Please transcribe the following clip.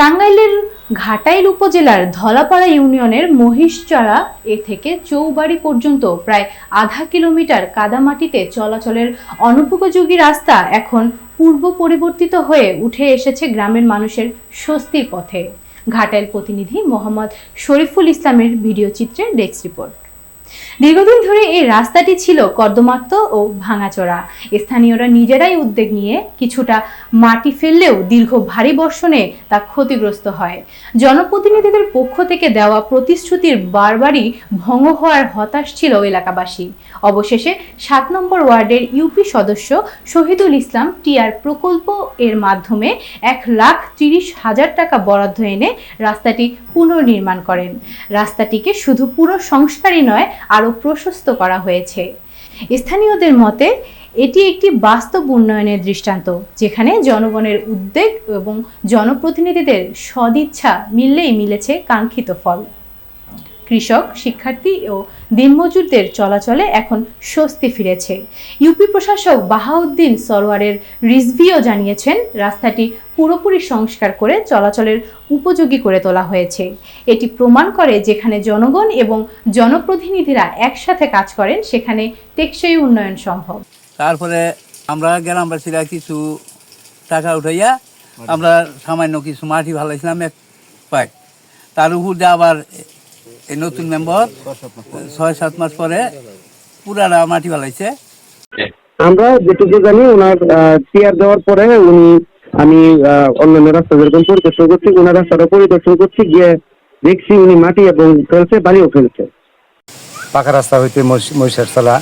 টাঙ্গাইলের ঘাটাইল উপজেলার ধলাপাড়া ইউনিয়নের মহিষচড়া এ থেকে চৌবাড়ি পর্যন্ত প্রায় আধা কিলোমিটার কাদামাটিতে চলাচলের অনুপযোগী রাস্তা এখন পূর্ব পরিবর্তিত হয়ে উঠে এসেছে গ্রামের মানুষের স্বস্তির পথে। ঘাটাইল প্রতিনিধি মোহাম্মদ শরীফুল ইসলামের ভিডিও চিত্রে ডেস্ক রিপোর্ট। দীর্ঘদিন ধরে এই রাস্তাটি ছিল কর্দমাক্ত ও ভাঙাচোরা। স্থানীয়রা নিজেরাই উদ্যোগ নিয়ে কিছুটা মাটি ফেললেও দীর্ঘ ভারী বর্ষণে তা ক্ষতিগ্রস্ত হয়। জনপ্রতিনিধিদের পক্ষ থেকে দেওয়া প্রতিশ্রুতির বারবারই ভঙ্গ হওয়ার হতাশ ছিল এলাকাবাসী। অবশেষে সাত নম্বর ওয়ার্ডের ইউপি সদস্য শহীদুল ইসলাম টিআর প্রকল্প এর মাধ্যমে এক লাখ তিরিশ হাজার টাকা বরাদ্দ এনে রাস্তাটি পুনর্নির্মাণ করেন। রাস্তাটিকে শুধু পুরো সংস্কারই নয় আরও প্রশস্ত করা হয়েছে। স্থানীয়দের মতে, এটি একটি বাস্তব উন্নয়নের দৃষ্টান্ত, যেখানে জনগণের উদ্বেগ এবং জনপ্রতিনিধিদের সদিচ্ছা মিললেই মিলেছে কাঙ্ক্ষিত ফল। কৃষক, শিক্ষার্থী ও দিনমজুরদের চলাচলে এখন স্বস্তি ফিরেছে। ইউপি প্রশাসক বাহাউদ্দিন সরোয়ারের রিজভিও জানিয়েছেন, রাস্তাটি পুরোপুরি সংস্কার করে চলাচলের উপযোগী করে তোলা হয়েছে। এটি প্রমাণ করে যেখানে জনগণ এবং জনপ্রতিনিধিরা একসাথে কাজ করেন, সেখানে টেকসই উন্নয়ন সম্ভব। তারপরে আমরা গ্রামবাসীরা কিছু টাকা উঠাইয়া আমরা সামান্য কিছু মাটি ভালাইছিলাম এক পাই তার উপর দিয়ে আবার এই নতুন মেম্বার ছয় সাত মাস পরে পুরারা মাটি ফেলাইছে আমরা যেটুকু জানি ওনার চেয়ার দেওয়ার পরে উনি আমি আহ, অন্যান্য রাস্তা যেরকম পরিদর্শন করছি ওনার রাস্তাটা পরিদর্শন করছি গিয়ে দেখছি উনি মাটি এবং ফেলছে বালিও ফেলছে। পাকা রাস্তা হইতে মহিষের তলা